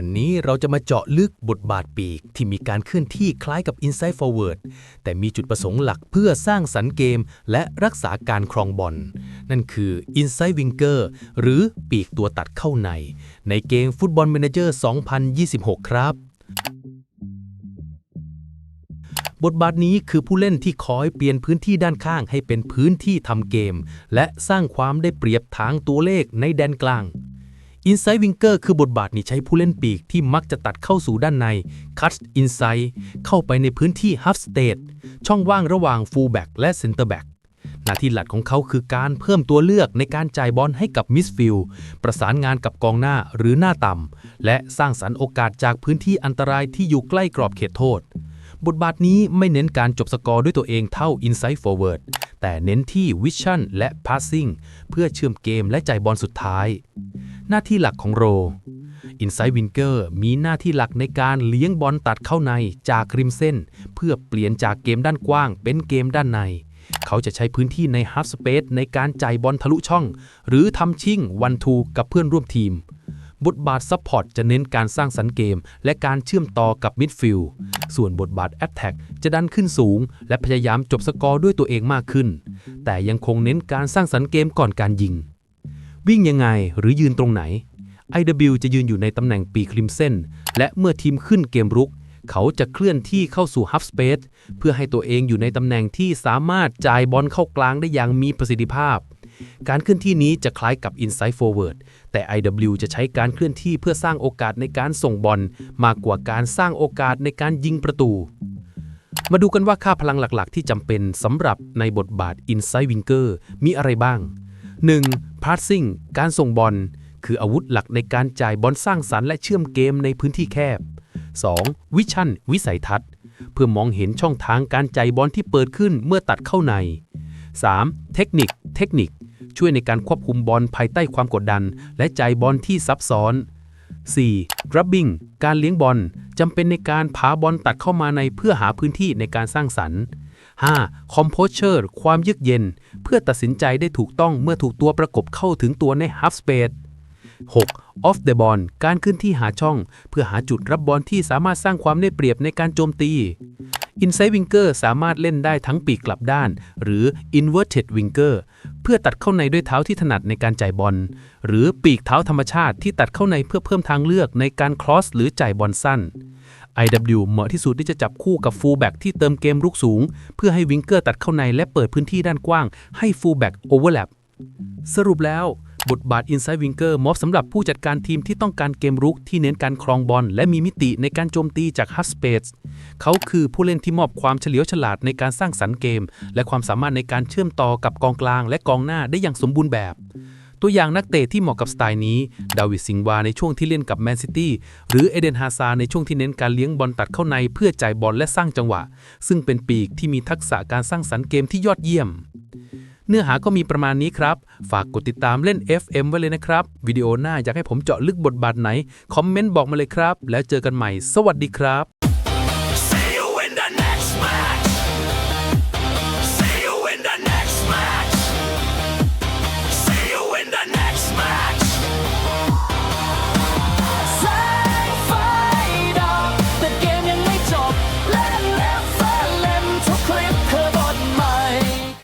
วันนี้เราจะมาเจาะลึกบทบาทปีกที่มีการเคลื่อนที่คล้ายกับ Inside Forward แต่มีจุดประสงค์หลักเพื่อสร้างสรรค์เกม และรักษาการครองบอล นั่นคือ Inside Winger หรือปีกตัวตัดเข้าใน ในเกมฟุตบอล Manager 2026 ครับบทบาทนี้คือผู้เล่นที่คอยเปลี่ยนพื้นที่ด้านข้างให้เป็นพื้นที่ทำเกม และสร้างความได้เปรียบทางตัวเลขในแดนกลาง Inside Winger คือบทบาทนี้ใช้ผู้เล่นปีกที่มักจะตัดเข้าสู่ด้านใน Cut Inside เข้าไปในพื้นที่ Half State ช่องว่างระหว่าง Fullback และ Center Back หน้าที่หลักของเขาคือการเพิ่มตัวเลือกในการจ่ายบอลให้กับมิสฟิลประสานงานกับกองหน้าหรือหน้าต่ำ และสร้างสรรค์โอกาสจากพื้นที่อันตรายที่อยู่ใกล้กรอบเขตโทษ บทบาทนี้ไม่เน้นการจบสกอร์ด้วยตัวเองเท่า Inside Forward แต่เน้นที่ Vision และ Passing เพื่อเชื่อมเกมและจ่ายบอลสุดท้าย หน้าที่หลักของโร Inside Winger มีหน้าที่หลักในการเลี้ยงบอลตัดเข้าในจากริมเส้น เพื่อเปลี่ยนจากเกมด้านกว้างเป็นเกมด้านใน เขาจะใช้พื้นที่ใน Half Space ในการจ่ายบอลทะลุช่อง หรือทำชิ่งวันทูกับเพื่อนร่วมทีม บทบาทซัพพอร์ตจะเน้นการสร้างสรรค์เกม และการเชื่อมต่อกับมิดฟิลด์ส่วนบทบาทแอตแทกจะดันขึ้นสูง และพยายามจบสกอร์ด้วยตัวเองมากขึ้น แต่ยังคงเน้นการสร้างสรรค์เกมก่อนการยิง วิ่งยังไงหรือยืนตรงไหน IW จะยืนอยู่ในตำแหน่งปีกริมเส้น และเมื่อทีมขึ้นเกมรุก เขาจะเคลื่อนที่เข้าสู่ half space เพื่อให้ตัวเองอยู่ในตำแหน่งที่สามารถจ่ายบอลเข้ากลางได้อย่างมีประสิทธิภาพ การเคลื่อนที่นี้จะคล้ายกับ inside forward แต่ IW จะใช้การเคลื่อนที่เพื่อสร้างโอกาสในการส่งบอลมากกว่าการสร้างโอกาสในการยิงประตูมาดูกันว่าค่าพลังหลักๆ ที่จำเป็นสำหรับในบทบาท inside winger มีอะไรบ้าง 1. passing การส่งบอล คืออาวุธหลักในการจ่ายบอลสร้างสรรค์และเชื่อมเกมในพื้นที่แคบ 2. วิชั่นวิสัยทัศน์ เพื่อมองเห็นช่องทางการจ่ายบอลที่เปิดขึ้นเมื่อตัดเข้าใน 3. เทคนิค เทคนิค ช่วยในการควบคุมบอลภายใต้ความกดดัน และจ่ายบอลที่ซับซ้อน 4. Grabbing การเลี้ยงบอลจำเป็นในการพาบอลตัดเข้ามาในเพื่อหาพื้นที่ในการสร้างสรรค์ 5. Composure ความเยือกเย็น เพื่อตัดสินใจได้ถูกต้องเมื่อถูกตัวประกบเข้าถึงตัวใน half space 6. Off the ball การขึ้นที่หาช่อง เพื่อหาจุดรับบอลที่สามารถสร้างความได้เปรียบในการโจมตี Inside Winger สามารถเล่นได้ทั้งปีกกลับด้าน หรือ Inverted Winger เพื่อตัดเข้าในด้วยเท้าที่ถนัดในการจ่ายบอล หรือปีกเท้าธรรมชาติที่ตัดเข้าในเพื่อเพิ่มทางเลือกในการครอสหรือจ่ายบอลสั้น IW เหมาะที่สุดที่จะจับคู่กับ Fullback ที่เติมเกมรุกสูง เพื่อให้วิงเกอร์ตัดเข้าในและเปิดพื้นที่ด้านกว้าง ให้ Fullback Overlap สรุปแล้ว บทบาท Inside Winger เหมาะสำหรับผู้จัดการทีมที่ต้องการเกมรุกที่เน้นการครองบอลและมีมิติในการโจมตีจาก Half Space เขาคือผู้เล่นที่มอบความเฉลียวฉลาดในการสร้างสรรค์เกม และความสามารถในการเชื่อมต่อกับกองกลางและกองหน้าได้อย่างสมบูรณ์แบบ ตัวอย่างนักเตะที่เหมาะกับสไตล์นี้ ดาวิดซิงวาในช่วงที่เล่นกับแมนซิตี้ หรือเอเดนฮาซาในช่วงที่เน้นการเลี้ยงบอลตัดเข้าในเพื่อจ่ายบอลและสร้างจังหวะ ซึ่งเป็นปีกที่มีทักษะการสร้างสรรค์เกมที่ยอดเยี่ยม เนื้อหาก็มีประมาณนี้ครับ ฝากกดติดตามเล่น FM ไว้เลยนะครับ วิดีโอหน้าอยากให้ผมเจาะลึกบทบาทไหน คอมเมนต์บอกมาเลยครับ แล้วเจอกันใหม่ สวัสดีครับ